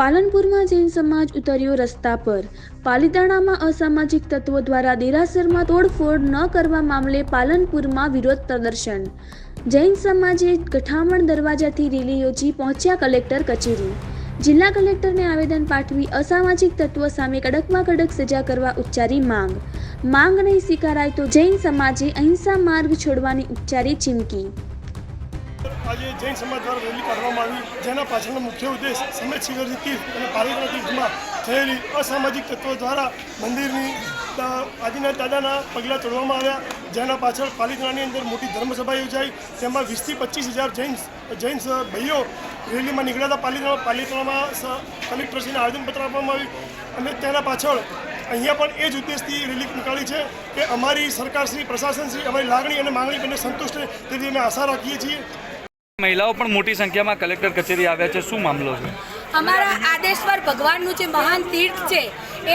પાલનપુરમાં જૈન સમાજ ઉતર્યો રસ્તા પર. પાલિતાણામાં અસામાજિક તત્વો દ્વારા દેરાસરમાં તોડફોડ ન કરવા મામલે પાલનપુરમાં વિરોધ પ્રદર્શન. જૈન સમાજે ગઠામણ દરવાજાથી રેલી યોજી પહોંચ્યા કલેક્ટર કચેરી. જિલ્લા કલેક્ટરને આવેદન પાઠવી અસામાજિક તત્વો સામે કડકમાં કડક સજા કરવા ઉચ્ચારી માંગ. માંગ નહીં સ્વીકારાય તો જૈન સમાજે અહિંસા માર્ગ છોડવાની ઉચ્ચારી ચીમકી. આજે જૈન સમાજ દ્વારા રેલી કાઢવામાં આવી, જેના પાછળનો મુખ્ય ઉદ્દેશ સમેત શિવરજી તીર્થ અને પાલિકા તીર્થમાં થયેલી અસામાજિક તત્વો દ્વારા મંદિરની આદિનાથ દાદાના પગલાં તોડવામાં આવ્યા, જેના પાછળ પાલિતાણાની અંદર મોટી ધર્મસભા યોજાઈ તેમાં વીસથી પચીસ હજાર જૈન જૈન ભાઈઓ રેલીમાં નીકળ્યા હતા. પાલિતાણા પાલિતાણામાં કલેક્ટરશ્રીને આવેદનપત્ર આપવામાં આવ્યું અને તેના પાછળ અહીંયા પણ એ જ ઉદ્દેશથી રેલી નીકાળી છે કે અમારી સરકારશ્રી, પ્રશાસનશ્રી અમારી લાગણી અને માંગણી બંને સંતુષ્ટ રહે તેથી અમે આશા રાખીએ છીએ મહિલાઓ પણ મોટી સંખ્યામાં કલેક્ટર કચેરી આવ્યા છે. શું મામલો છે? અમારા આદેશ્વર ભગવાનનું જે મહાન તીર્થ છે,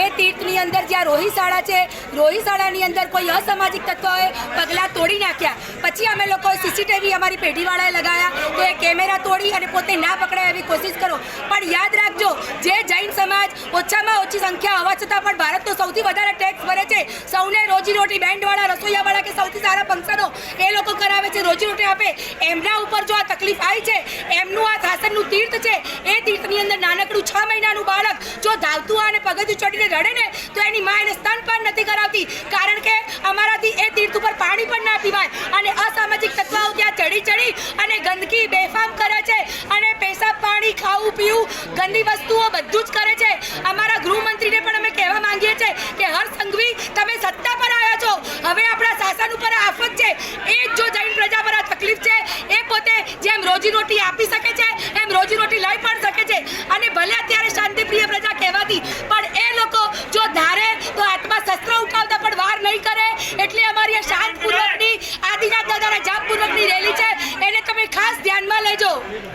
એ તીર્થની અંદર જ્યાં રોહિશાળા છે રોહિશાળાની અંદર કોઈ અસામાજિક તત્વોએ પગલાં તોડી નાખ્યા. પછી અમે લોકોએ સીસીટીવી અમારી પેઢીવાળાએ લગાયા તો એ કેમેરા તોડી અને પોતે ના પકડાય એવી કોશિશ કરો. પણ યાદ રાખજો, જે જૈન સમાજ ઓછામાં ઓછી સંખ્યા હોવા છતાં પણ ભારતનો સૌથી વધારે ટેક્સ ભરે છે. સૌને રોજીરોટી બેન્ડવાળા રસોઈયાવાળા કે સૌથી સારા ફંક્શનો એ લોકો કરાવે છે, રોજીરોટી આપે. એમના ઉપર જો આ તકલીફ આવી છે એમનું આ શાસનનું છે. એ તીર્થની અંદર નાનકડું છ મહિનાનું બાળક જો ધાવતું અને પગથિયું ચડીને રડે ને, તો એની મા એને સ્તનપાન નથી કરાવતી. કારણ કે અમારાથી એ તીર્થ ઉપર પાણી પણ ના પીવાય. અને અસામાજિક તત્વો ત્યાં ચડી ચડી અને ગંદકી બેફામ કરે છે. અને પેશાબ પાણી, ખાવું, પીવું ગંદી વસ્તુઓ બધું જ કરે છે. અમારા ગૃહમંત્રીને પણ અમે કહેવા માંગીએ છીએ કે, હર સંઘવી, તમે સત્તા પર આવ્યા છો. હવે આપણા શાસન ઉપર આફત છે. એ જ જો જૈન પ્રજા પર આ તકલીફ છે, એ પોતે જેમ રોજીરોટી આપી શકે છે એમ રોજીરોટી લઈ પણ શકે છે અને ભલે અત્યારે શાંતિપ્રિય પ્રજા કહેવાતી પણ એ લોકો જો ધારે તો હાથમાં શસ્ત્ર ઉઠાવતા પણ વાર નહીં કરે. એટલે અમારી આ શાંતપૂર્વકની આદિનાથ દાદાના જાપપૂર્વકની રેલી છે એને તમે ખાસ ધ્યાનમાં લેજો.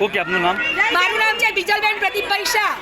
ઓકે આપનું નામ? મારું નામ છે બીજલબેન પ્રદીપભાઈ શાહ.